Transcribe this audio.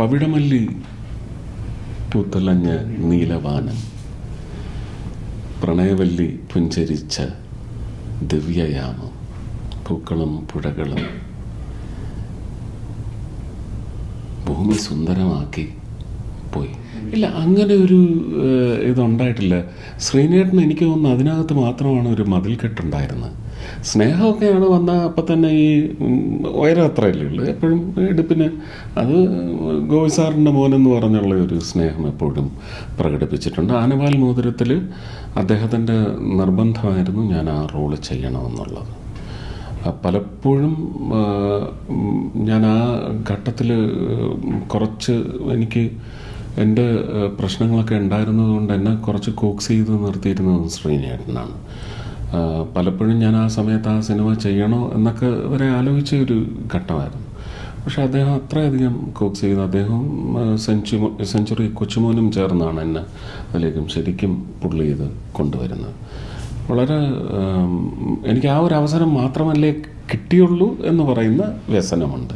പവിഴമല്ലി പൂത്തലഞ്ഞ നീലവാനം പ്രണയവല്ലി പുഞ്ചരിച്ച ദിവ്യയാമം. പൂക്കളും പുഴകളും ഭൂമി സുന്ദരമാക്കി പോയി. ഇല്ല അങ്ങനെ ഒരു ഇതുണ്ടായിട്ടില്ല. ശ്രീനേട്ടൻ എനിക്ക് തോന്നുന്നു അതിനകത്ത് മാത്രമാണ് ഒരു മതിൽക്കെട്ടുണ്ടായിരുന്നത് സ്നേഹമൊക്കെയാണ് വന്ന അപ്പം തന്നെ ഈ ഉയരം അത്രയല്ലേ ഉള്ളൂ. എപ്പോഴും എടുപ്പിന് അത് ഗോവി സാറിന്റെ മോനെന്ന് പറഞ്ഞുള്ള ഒരു സ്നേഹം എപ്പോഴും പ്രകടിപ്പിച്ചിട്ടുണ്ട്. ആനവാൽ മോതിരത്തിൽ അദ്ദേഹത്തിന്റെ നിർബന്ധമായിരുന്നു ഞാൻ ആ റോൾ ചെയ്യണമെന്നുള്ളത്. പലപ്പോഴും ഞാൻ ആ ഘട്ടത്തിൽ കുറച്ച് എനിക്ക് എന്റെ പ്രശ്നങ്ങളൊക്കെ പ്രശ്നങ്ങളൊക്കെ ഉണ്ടായിരുന്നതുകൊണ്ട് എന്നെ കുറച്ച് കോക്സ് ചെയ്ത് നിർത്തിയിരുന്നത് ശ്രീനേട്ടനാണ് പലപ്പോഴും ഞാൻ ആ സമയത്ത് ആ സിനിമ ചെയ്യണോ എന്നൊക്കെ വരെ ആലോചിച്ച ഒരു ഘട്ടമായിരുന്നു. പക്ഷെ അദ്ദേഹം അത്രയധികം കോക്സ് ചെയ്ത് അദ്ദേഹം സെഞ്ചു സെഞ്ചുറി കൊച്ചുമോനും ചേർന്നാണ് എന്നെ അതിലേക്കും ശരിക്കും പുള്ളി ചെയ്ത് കൊണ്ടുവരുന്നത്. വളരെ എനിക്ക് ആ ഒരു അവസരം മാത്രമല്ലേ കിട്ടിയുള്ളൂ എന്ന് പറയുന്ന വ്യസനമുണ്ട്.